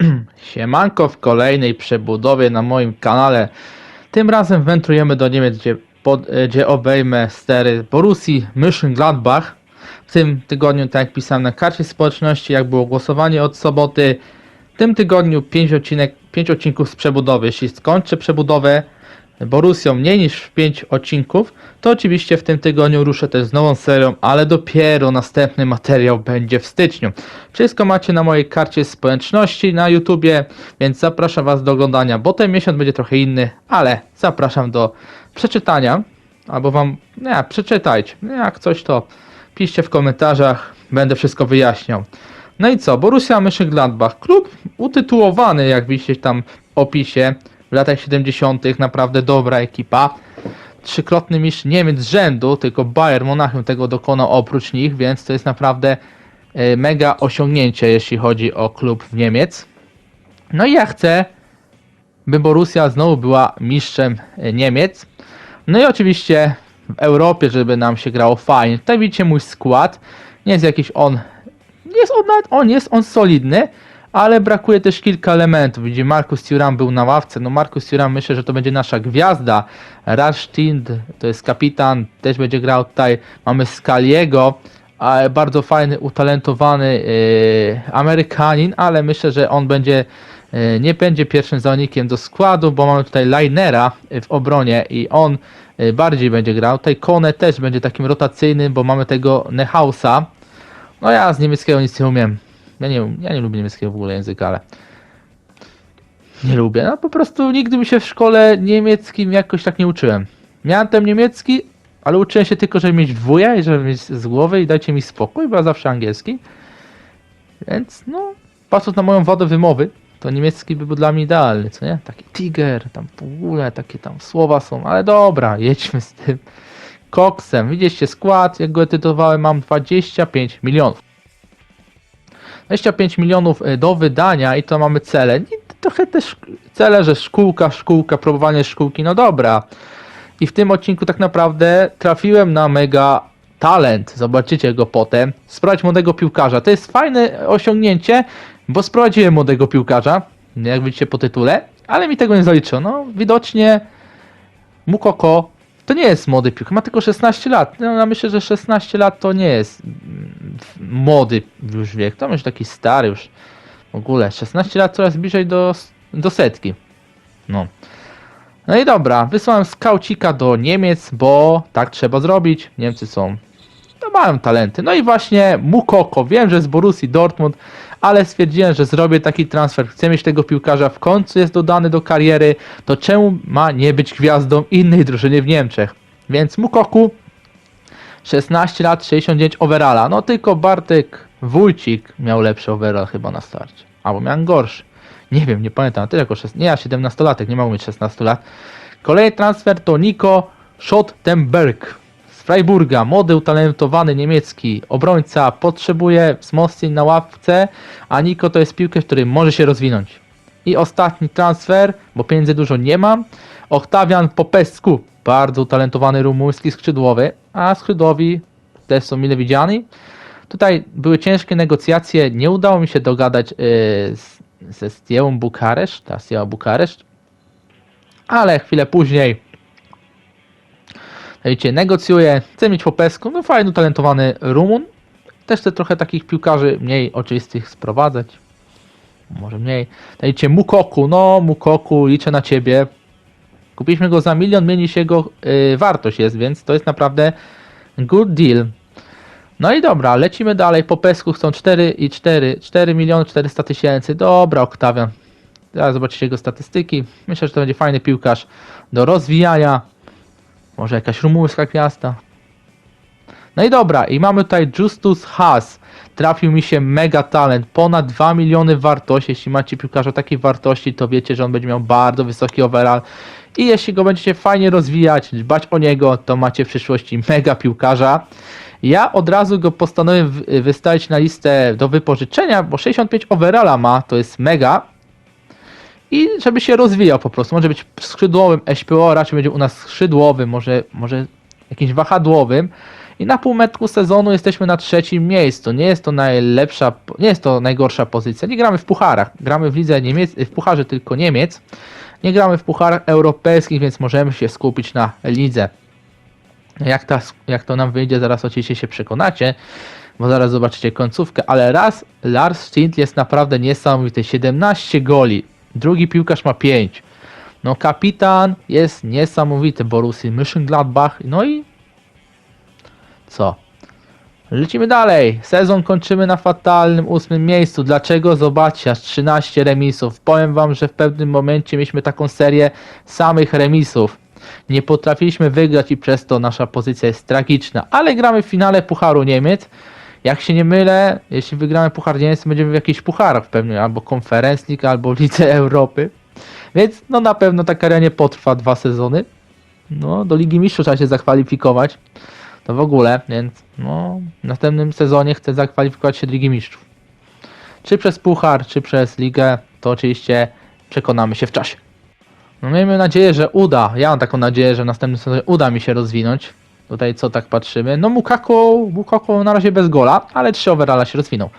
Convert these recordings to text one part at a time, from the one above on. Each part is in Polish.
Siemanko w kolejnej przebudowie na moim kanale. Tym razem wędrujemy do Niemiec, gdzie, pod, e, gdzie obejmę stery Borussii Mönchengladbach. W tym tygodniu, tak jak pisałem na karcie społeczności, jak było głosowanie od soboty, w tym tygodniu 5 odcinek, 5 odcinków z przebudowy. Jeśli skończę przebudowę Borussią mniej niż 5 odcinków, to oczywiście w tym tygodniu ruszę też z nową serią, ale dopiero następny materiał będzie w styczniu. Wszystko macie na mojej karcie społeczności na YouTubie, więc zapraszam Was do oglądania, bo ten miesiąc będzie trochę inny, ale zapraszam do przeczytania, albo Wam, nie, przeczytajcie, jak coś to piszcie w komentarzach, będę wszystko wyjaśniał. No i co, Borussia Mönchengladbach, klub utytułowany, jak widzicie tam w opisie, w latach 70. naprawdę dobra ekipa. Trzykrotny mistrz Niemiec z rzędu, tylko Bayern Monachium tego dokonał oprócz nich, więc to jest naprawdę e, mega osiągnięcie, jeśli chodzi o klub w Niemiec. No i ja chcę, by Borussia znowu była mistrzem e, Niemiec. No i oczywiście w Europie, żeby nam się grało fajnie. Tutaj widzicie mój skład. Nie jest jakiś on. Jest on on jest on solidny, ale brakuje też kilka elementów. Widzicie, Markus Thuram był na ławce. No Markus Thuram myślę, że to będzie nasza gwiazda. Rashtind to jest kapitan, też będzie grał tutaj. Mamy Scaliego, bardzo fajny, utalentowany yy, Amerykanin, ale myślę, że on będzie yy, nie będzie pierwszym zawodnikiem do składu, bo mamy tutaj Linera w obronie i on yy, bardziej będzie grał. Tutaj Kone też będzie takim rotacyjnym, bo mamy tego Nehausa. No ja z niemieckiego nic nie umiem. Ja nie, ja nie lubię niemieckiego w ogóle języka, ale nie lubię. No po prostu nigdy mi się w szkole niemieckim jakoś tak nie uczyłem. Miałem ten niemiecki, ale uczyłem się tylko, żeby mieć dwóje i żeby mieć z głowy i dajcie mi spokój, bo ja zawsze angielski. Więc no, patrząc na moją wodę wymowy, to niemiecki by był dla mnie idealny, co nie? Taki tiger, tam w ogóle takie tam słowa są, ale dobra, jedźmy z tym koksem. Widzieliście skład, jak go etytowałem, mam 25 milionów. 25 milionów y, do wydania i to mamy cele. I trochę też cele, że szkółka, szkółka, próbowanie szkółki, no dobra. I w tym odcinku tak naprawdę trafiłem na mega talent. Zobaczycie go potem. Sprawdź młodego piłkarza. To jest fajne osiągnięcie, bo sprowadziłem młodego piłkarza, jak widzicie po tytule, ale mi tego nie zaliczyło. No, widocznie Mukoko to nie jest młody piłkarz, ma tylko 16 lat. No, ja myślę, że 16 lat to nie jest mm, młody już wiek, to już taki stary już w ogóle. 16 lat coraz bliżej do, do setki. No. No i dobra, wysłałem skaucika do Niemiec, bo tak trzeba zrobić. Niemcy są, no mają talenty. No i właśnie Mukoko, wiem, że z Borussii Dortmund, ale stwierdziłem, że zrobię taki transfer. Chcę mieć tego piłkarza, w końcu jest dodany do kariery, to czemu ma nie być gwiazdą innej drużyny w Niemczech? Więc Mukoku 16 lat, 69 overalla. No tylko Bartek Wójcik miał lepszy overall chyba na starcie. Albo miał gorszy. Nie wiem, nie pamiętam. Tyle jako 16. Nie, ja 17-latek, nie mogę mieć 16 lat. Kolejny transfer to Nico Schottenberg Freiburga. Młody, utalentowany niemiecki obrońca. Potrzebuje wzmocnień na ławce, a Nico to jest piłkarz, który może się rozwinąć. I ostatni transfer, bo pieniędzy dużo nie mam. Octavian Popescu. Bardzo utalentowany rumuński skrzydłowy, a skrzydłowi też są mile widziani. Tutaj były ciężkie negocjacje, nie udało mi się dogadać yy, ze Stiałą Bukareszt, ta Bukareszt, ale chwilę później wiecie, negocjuję, chcę mieć Popescu, no fajny, utalentowany Rumun. Też chcę trochę takich piłkarzy mniej oczywistych sprowadzać. Może mniej. Dajcie Mukoku, no Mukoku, liczę na ciebie. Kupiliśmy go za milion, mniej niż jego yy, wartość jest, więc to jest naprawdę good deal. No i dobra, lecimy dalej. Po pesku chcą 4 i 4, 4 miliony 400 tysięcy. Dobra, Oktawian. Zaraz zobaczycie jego statystyki. Myślę, że to będzie fajny piłkarz do rozwijania. Może jakaś rumuńska gwiazda. No i dobra, i mamy tutaj Justus Haas. Trafił mi się mega talent, ponad 2 miliony wartości. Jeśli macie piłkarza takiej wartości, to wiecie, że on będzie miał bardzo wysoki overall. I jeśli go będziecie fajnie rozwijać, dbać o niego, to macie w przyszłości mega piłkarza. Ja od razu go postanowiłem wy- wystawić na listę do wypożyczenia, bo 65 overalla ma, to jest mega. I żeby się rozwijał po prostu. Może być skrzydłowym SPO, raczej będzie u nas skrzydłowym, może, może jakimś wahadłowym. I na półmetku sezonu jesteśmy na trzecim miejscu. Nie jest to najlepsza, nie jest to najgorsza pozycja. Nie gramy w pucharach, gramy w lidze Niemiec, w pucharze tylko Niemiec. Nie gramy w pucharach europejskich, więc możemy się skupić na lidze. Jak, ta, jak to nam wyjdzie, zaraz oczywiście się przekonacie, bo zaraz zobaczycie końcówkę, ale raz Lars Stint jest naprawdę niesamowity. 17 goli, drugi piłkarz ma 5. No kapitan jest niesamowity Borussii Mönchengladbach, no i co? Lecimy dalej. Sezon kończymy na fatalnym ósmym miejscu. Dlaczego? Zobaczcie, aż 13 remisów. Powiem wam, że w pewnym momencie mieliśmy taką serię samych remisów. Nie potrafiliśmy wygrać i przez to nasza pozycja jest tragiczna. Ale gramy w finale Pucharu Niemiec. Jak się nie mylę, jeśli wygramy Puchar Niemiec, to będziemy w jakichś pucharach pewnie, albo Conference League, albo Lidze Europy. Więc no na pewno ta kariera nie potrwa dwa sezony. No, do Ligi Mistrzów trzeba się zakwalifikować. To w ogóle, więc no, w następnym sezonie chcę zakwalifikować się do Ligi Mistrzów. Czy przez Puchar, czy przez Ligę, to oczywiście przekonamy się w czasie. No miejmy nadzieję, że uda. Ja mam taką nadzieję, że w następnym sezonie uda mi się rozwinąć. Tutaj co tak patrzymy. No Mukako, Mukako na razie bez gola, ale 3 overalla się rozwinął.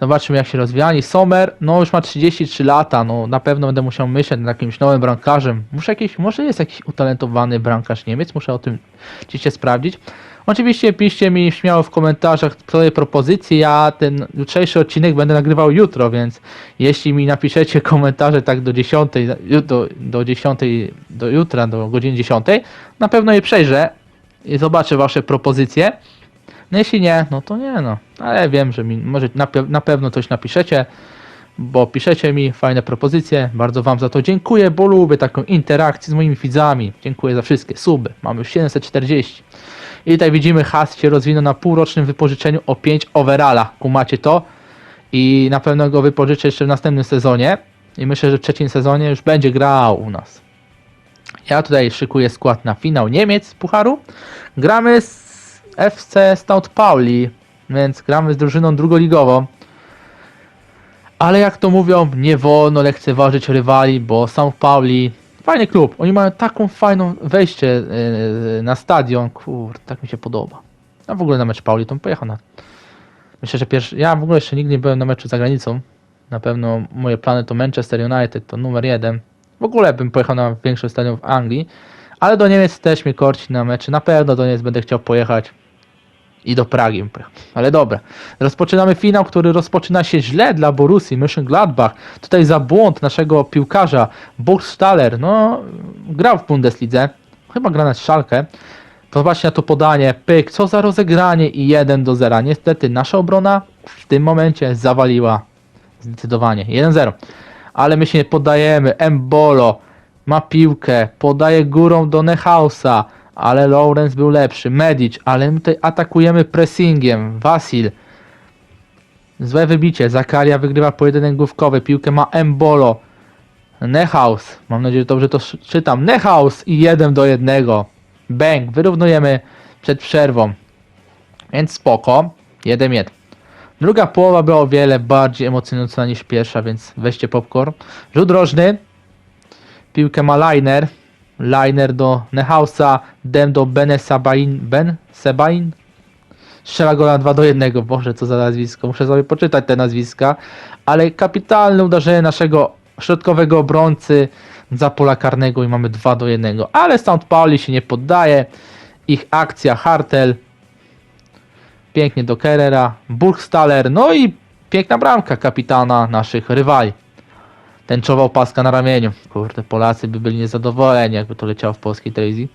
Zobaczmy jak się rozwijali. Sommer, no już ma 33 lata, no na pewno będę musiał myśleć nad jakimś nowym bramkarzem. Muszę jakiś, może jest jakiś utalentowany bramkarz Niemiec, muszę o tym oczywiście sprawdzić. Oczywiście piszcie mi śmiało w komentarzach swoje propozycje, ja ten jutrzejszy odcinek będę nagrywał jutro, więc jeśli mi napiszecie komentarze tak do 10, do, do 10, do jutra, do godziny 10, na pewno je przejrzę i zobaczę wasze propozycje. No jeśli nie, no to nie no. Ale wiem, że mi może na, pe- na pewno coś napiszecie, bo piszecie mi fajne propozycje. Bardzo wam za to dziękuję, bo lubię taką interakcję z moimi widzami. Dziękuję za wszystkie suby. Mamy już 740. I tutaj widzimy Has się rozwinął na półrocznym wypożyczeniu o 5 overalla. Kumacie to? I na pewno go wypożyczę jeszcze w następnym sezonie. I myślę, że w trzecim sezonie już będzie grał u nas. Ja tutaj szykuję skład na finał Niemiec Pucharu. Gramy z FC Stout Pauli, więc gramy z drużyną drugoligową. Ale jak to mówią, nie wolno lekceważyć rywali, bo São Pauli, fajny klub, oni mają taką fajną wejście yy, na stadion, kur, tak mi się podoba. A w ogóle na mecz Pauli to pojechał na... Myślę, że pierwszy, ja w ogóle jeszcze nigdy nie byłem na meczu za granicą. Na pewno moje plany to Manchester United, to numer jeden. W ogóle bym pojechał na większość w Anglii, ale do Niemiec też mnie korci na mecze. Na pewno do Niemiec będę chciał pojechać. I do Pragi. Ale dobra. Rozpoczynamy finał, który rozpoczyna się źle dla Borussii Mönchengladbach. Tutaj za błąd naszego piłkarza Burgstaller. No, grał w Bundeslidze. Chyba gra na. To właśnie na to podanie. Pyk, co za rozegranie i 1 do 0. Niestety nasza obrona w tym momencie zawaliła. Zdecydowanie. 1-0. Ale my się nie poddajemy. Embolo ma piłkę, podaje górą do Nehausa, ale Lawrence był lepszy. Medic, ale my tutaj atakujemy pressingiem. Wasil. Złe wybicie. Zakaria wygrywa pojedynek główkowy. Piłkę ma Embolo. Nehaus. Mam nadzieję, że dobrze to czytam. Nehaus i 1 do 1. Bang. Wyrównujemy przed przerwą. Więc spoko. 1-1. Druga połowa była o wiele bardziej emocjonująca niż pierwsza, więc weźcie popcorn. Rzut rożny. Piłkę ma Liner. Liner do Nehausa. Dem do Bene Sabain. Ben Sebain. Strzela go na 2 do 1. Boże, co za nazwisko. Muszę sobie poczytać te nazwiska. Ale kapitalne uderzenie naszego środkowego obrońcy za pola karnego i mamy 2 do 1. Ale St. Pauli się nie poddaje. Ich akcja Hartel. Pięknie do Kerrera. Burgstaller. No i piękna bramka kapitana naszych rywali. Tęczowa opaska na ramieniu. Kurde, Polacy by byli niezadowoleni, jakby to leciało w polskiej telewizji.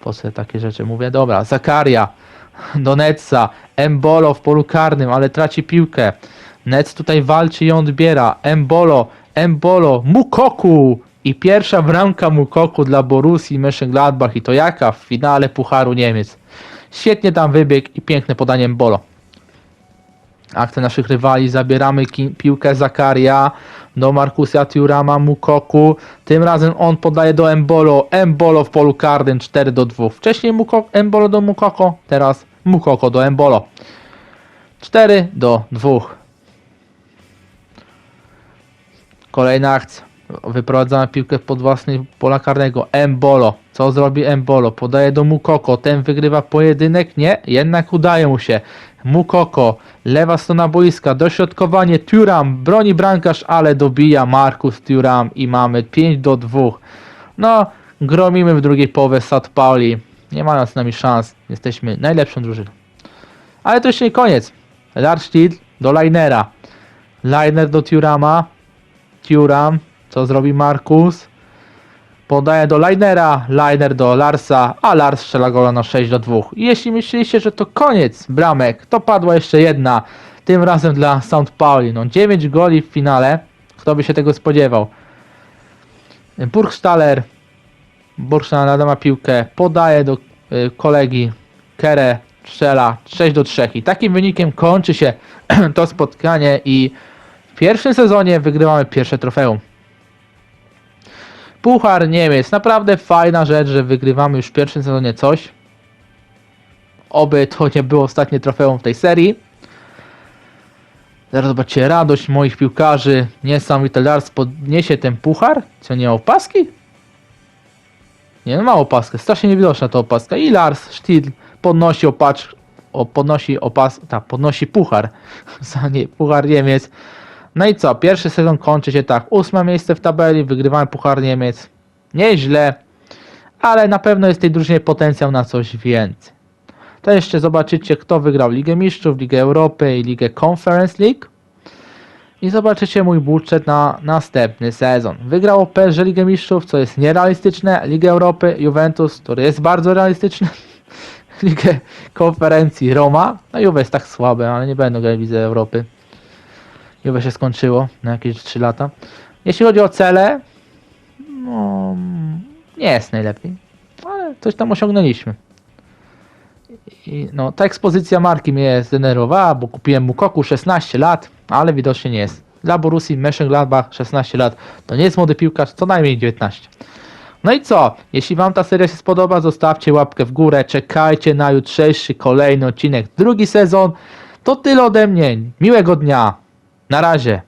Po co takie rzeczy mówię? Dobra, Zakaria, do Netsa, Embolo w polu karnym, ale traci piłkę. Nets tutaj walczy i odbiera. Embolo, Embolo, Mukoku! I pierwsza bramka Mukoku dla Borussii Mönchengladbach i to jaka w finale Pucharu Niemiec. Świetnie tam wybieg i piękne podanie Embolo akcję naszych rywali, zabieramy piłkę Zakaria do Markusa Tiurama, Mukoku, tym razem on podaje do Embolo, Embolo w polu karnym 4 do 2, wcześniej Muko- Embolo do Mukoko, teraz Mukoko do Embolo, 4 do 2. Kolejna akcja, Wyprowadzamy piłkę pod własny pola karnego. Embolo. Co zrobi Embolo? Podaje do Mukoko. Ten wygrywa pojedynek? Nie, jednak udaje mu się. Mukoko. Lewa strona boiska. Dośrodkowanie. Turam. Broni brankarz, ale dobija Markus Turam i mamy 5 do 2. No, gromimy w drugiej połowie Sad Pauli. Nie mają z nami szans. Jesteśmy najlepszą drużyną. Ale to jeszcze nie koniec. Lars do Linera. Liner do Turama. Turam. Co zrobi Markus? Podaje do Linera. Liner do Larsa. A Lars strzela gola na 6 do 2. I jeśli myśleliście, że to koniec bramek, to padła jeszcze jedna. Tym razem dla Sound Pauli. No 9 goli w finale. Kto by się tego spodziewał? Burgstaller. Burgstaller ma piłkę. Podaje do y, kolegi. Kere strzela 6 do 3. I takim wynikiem kończy się to spotkanie i w pierwszym sezonie wygrywamy pierwsze trofeum. Puchar Niemiec. Naprawdę fajna rzecz, że wygrywamy już w pierwszym sezonie coś. Oby to nie było ostatnie trofeum w tej serii. Zaraz zobaczcie radość moich piłkarzy. Niesamowite Lars podniesie ten puchar. Co nie ma opaski? Nie, no ma opaskę. Strasznie niewidoczna ta opaska. I Lars Steel podnosi opacz, o, podnosi opas, tak, podnosi puchar. Za nie, puchar Niemiec. No i co? Pierwszy sezon kończy się tak. Ósme miejsce w tabeli, wygrywamy puchar Niemiec. Nieźle, ale na pewno jest tej drużynie potencjał na coś więcej. To jeszcze zobaczycie, kto wygrał Ligę Mistrzów, Ligę Europy i Ligę Conference League. I zobaczycie mój budżet na następny sezon. Wygrał PSG Ligę Mistrzów, co jest nierealistyczne. Ligę Europy Juventus, który jest bardzo realistyczny. Ligę Konferencji Roma. No Juve jest tak słabe, ale nie będą grać w Europy. Juve się skończyło na jakieś 3 lata. Jeśli chodzi o cele, no nie jest najlepiej, ale coś tam osiągnęliśmy. I, no, ta ekspozycja marki mnie zdenerwowała, bo kupiłem mu koku 16 lat, ale widocznie nie jest. Dla Borussii Mönchengladbach 16 lat to nie jest młody piłkarz, co najmniej 19. No i co? Jeśli Wam ta seria się spodoba, zostawcie łapkę w górę, czekajcie na jutrzejszy kolejny odcinek, drugi sezon. To tyle ode mnie. Miłego dnia. Na razie.